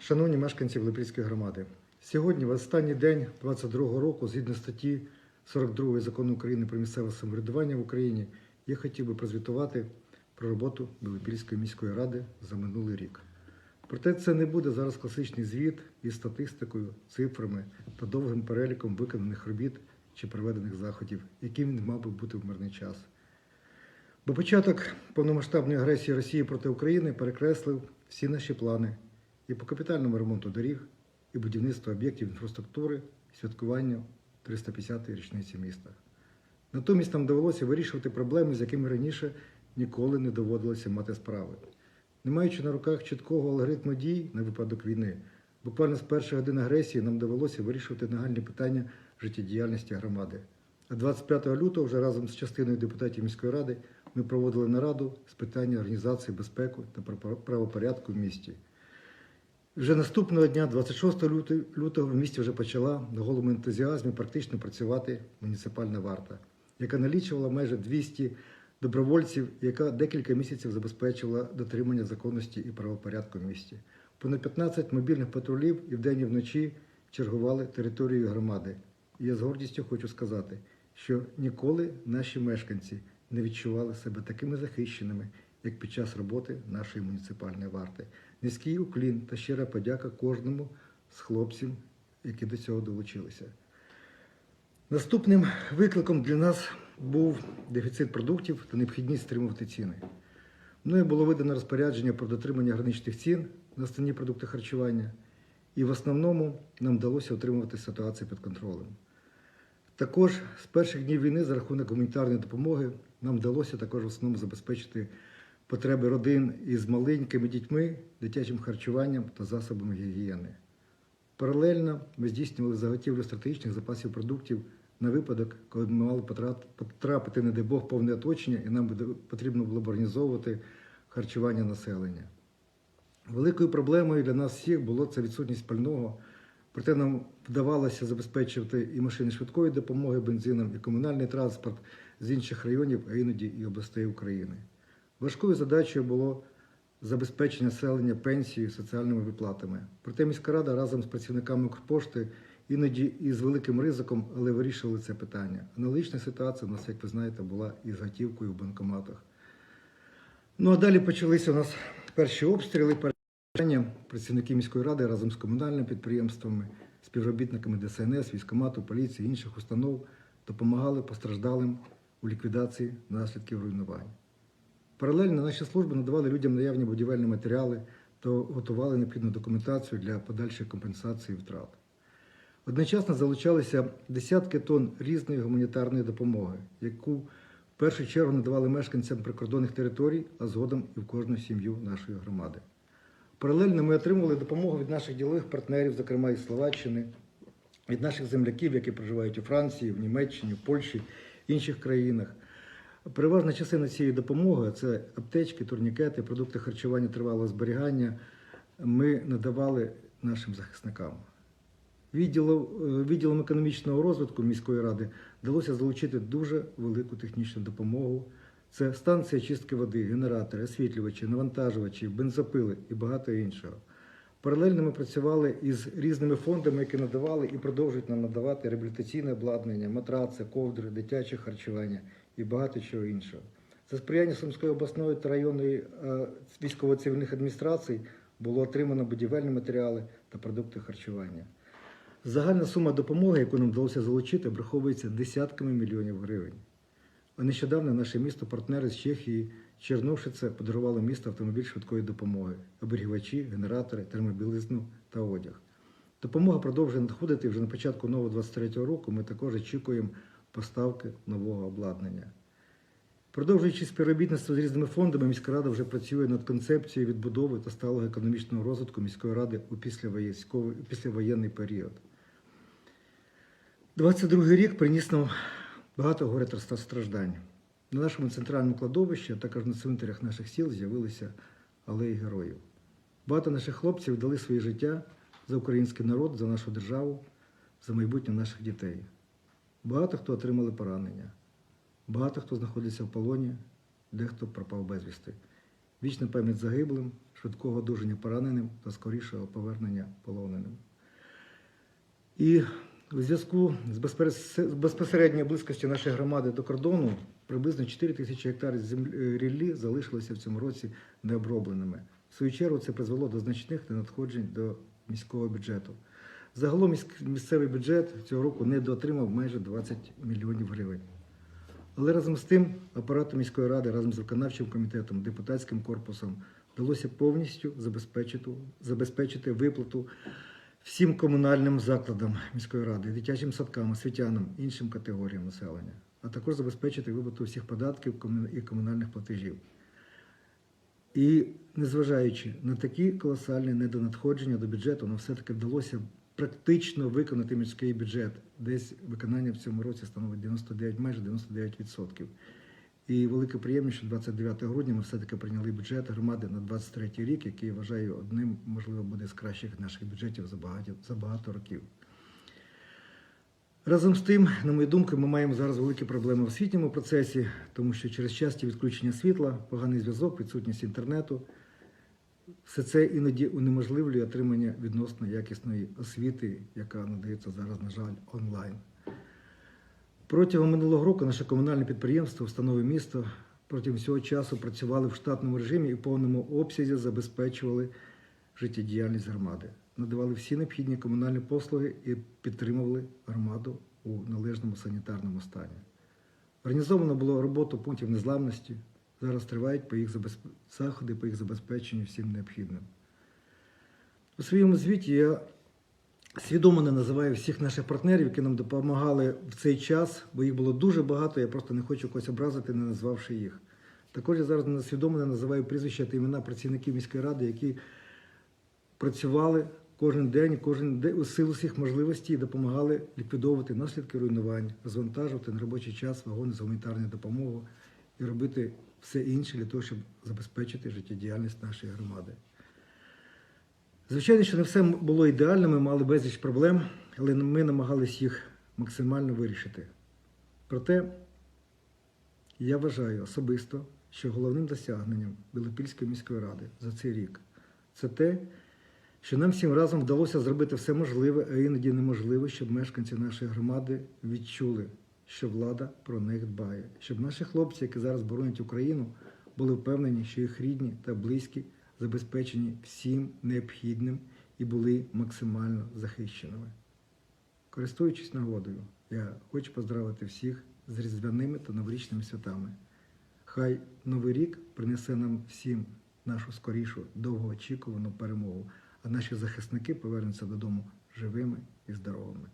Шановні мешканці Велипільської громади, сьогодні, в останній день 22-го року, згідно статті 42 закону України про місцеве самоврядування в Україні, я хотів би прозвітувати про роботу Велипільської міської ради за минулий рік. Проте це не буде зараз класичний звіт із статистикою, цифрами та довгим переліком виконаних робіт чи проведених заходів, яким він мав би бути в мирний час. Бо початок повномасштабної агресії Росії проти України перекреслив всі наші плани і по капітальному ремонту доріг, і будівництву об'єктів інфраструктури, святкуванню 350-ї річниці міста. Натомість нам довелося вирішувати проблеми, з якими раніше ніколи не доводилося мати справи. Не маючи на руках чіткого алгоритму дій на випадок війни, буквально з перших годин агресії нам довелося вирішувати нагальні питання життєдіяльності громади. А 25 лютого, вже разом з частиною депутатів міської ради, ми проводили нараду з питання організації безпеки та правопорядку в місті. Вже наступного дня, 26 лютого, в місті вже почала на голому ентузіазмі практично працювати муніципальна варта, яка налічувала майже 200 добровольців, яка декілька місяців забезпечувала дотримання законності і правопорядку в місті. Понад 15 мобільних патрулів і вдень і вночі чергували територією громади. І я з гордістю хочу сказати, що ніколи наші мешканці не відчували себе такими захищеними, як під час роботи нашої муніципальної варти. Низький уклін та щира подяка кожному з хлопців, які до цього долучилися. Наступним викликом для нас був дефіцит продуктів та необхідність стримувати ціни. Мною було видано розпорядження про дотримання граничних цін на основні продукти харчування, і в основному нам вдалося отримувати ситуацію під контролем. Також з перших днів війни за рахунок гуманітарної допомоги нам вдалося також в основному забезпечити потреби родин із маленькими дітьми, дитячим харчуванням та засобами гігієни. Паралельно ми здійснювали заготівлю стратегічних запасів продуктів на випадок, коли б ми мали потрапити, не дай Бог, повне оточення, і нам потрібно було б організовувати харчування населення. Великою проблемою для нас всіх було це відсутність пального. Проте нам вдавалося забезпечувати і машини швидкої допомоги бензином, і комунальний транспорт з інших районів, а іноді і областей України. Важкою задачею було забезпечення населення пенсією, соціальними виплатами. Проте міська рада разом з працівниками Укрпошти іноді і з великим ризиком, але вирішували це питання. Аналогічна ситуація у нас, як ви знаєте, була і з готівкою в банкоматах. Ну а далі почалися у нас перші обстріли. Першення працівники міської ради разом з комунальними підприємствами, співробітниками ДСНС, військомату, поліції, інших установ допомагали постраждалим у ліквідації наслідків руйнувань. Паралельно наші служби надавали людям наявні будівельні матеріали та готували необхідну документацію для подальшої компенсації втрат. Одночасно залучалися десятки тонн різної гуманітарної допомоги, яку в першу чергу надавали мешканцям прикордонних територій, а згодом і в кожну сім'ю нашої громади. Паралельно ми отримували допомогу від наших ділових партнерів, зокрема із Словаччини, від наших земляків, які проживають у Франції, в Німеччині, в Польщі, інших країнах. Переважна частина цієї допомоги це аптечки, турнікети, продукти харчування тривалого зберігання. Ми надавали нашим захисникам. Відділом, е, відділом економічного розвитку міської ради вдалося залучити дуже велику технічну допомогу. Це станція чистки води, генератори, освітлювачі, навантажувачі, бензопили і багато іншого. Паралельно ми працювали із різними фондами, які надавали і продовжують нам надавати реабілітаційне обладнання, матраци, ковдри, дитяче харчування і багато чого іншого. За сприяння Сумської обласної та районної е, військово-цивільних адміністрацій було отримано будівельні матеріали та продукти харчування. Загальна сума допомоги, яку нам вдалося залучити, враховується десятками мільйонів гривень. А нещодавно наше місто партнери з Чехії Черновшице подарувало місту автомобіль швидкої допомоги, оберігачі, генератори, термобілизну та одяг. Допомога продовжує надходити вже на початку нового 23-го року. Ми також очікуємо поставки нового обладнання. Продовжуючи співробітництво з різними фондами, міська рада вже працює над концепцією відбудови та сталого економічного розвитку міської ради у післявоєнний період. 22 рік приніс нам багато горя та страждань. На нашому центральному кладовищі, а також на цвинтарях наших сіл з'явилися алеї героїв. Багато наших хлопців дали своє життя за український народ, за нашу державу, за майбутнє наших дітей. Багато хто отримали поранення, багато хто знаходиться в полоні, дехто пропав безвісти. Вічна пам'ять загиблим, швидкого одужання пораненим та скорішого повернення полоненим. І у зв'язку з безпосередньою близькістю нашої громади до кордону приблизно 4 тисячі гектарів землі ріллі залишилися в цьому році необробленими. В свою чергу це призвело до значних ненадходжень до міського бюджету. Загалом місцевий бюджет цього року недоотримав майже 20 мільйонів гривень. Але разом з тим апарату міської ради разом з виконавчим комітетом, депутатським корпусом вдалося повністю забезпечити, забезпечити виплату всім комунальним закладам міської ради, дитячим садкам, освітянам, іншим категоріям населення, а також забезпечити виплату всіх податків і комунальних платежів. І незважаючи на такі колосальні недонадходження до бюджету, нам все-таки вдалося практично виконати міський бюджет. Десь виконання в цьому році становить 99, майже 99%. І велика приємність, що 29 грудня ми все-таки прийняли бюджет громади на 23 рік, який я вважаю одним, можливо, буде з кращих наших бюджетів за багато, за багато років. Разом з тим, на мою думку, ми маємо зараз великі проблеми в освітньому процесі, тому що через часті відключення світла, поганий зв'язок, відсутність інтернету, все це іноді унеможливлює отримання відносно якісної освіти, яка надається зараз, на жаль, онлайн. Протягом минулого року наше комунальне підприємство, установи місто протягом цього часу працювали в штатному режимі і в повному обсязі забезпечували життєдіяльність громади, надавали всі необхідні комунальні послуги і підтримували громаду у належному санітарному стані. Організовано було роботу пунктів незламності. Зараз тривають по їх забезп... заходи по їх забезпеченню всім необхідним. У своєму звіті я свідомо не називаю всіх наших партнерів, які нам допомагали в цей час, бо їх було дуже багато, я просто не хочу когось образити, не назвавши їх. Також я зараз свідомо не називаю прізвища та імена працівників міської ради, які працювали кожен день, кожен день у силу всіх можливостей і допомагали ліквідовувати наслідки руйнувань, розвантажувати на робочий час вагони з гуманітарною допомогою і робити все інше для того, щоб забезпечити життєдіяльність нашої громади. Звичайно, що не все було ідеально, ми мали безліч проблем, але ми намагалися їх максимально вирішити. Проте я вважаю особисто, що головним досягненням Білопільської міської ради за цей рік це те, що нам всім разом вдалося зробити все можливе, а іноді неможливе, щоб мешканці нашої громади відчули, що влада про них дбає, щоб наші хлопці, які зараз боронять Україну, були впевнені, що їх рідні та близькі забезпечені всім необхідним і були максимально захищеними. Користуючись нагодою, я хочу поздравити всіх з різдвяними та новорічними святами. Хай Новий рік принесе нам всім нашу скорішу, довгоочікувану перемогу, а наші захисники повернуться додому живими і здоровими.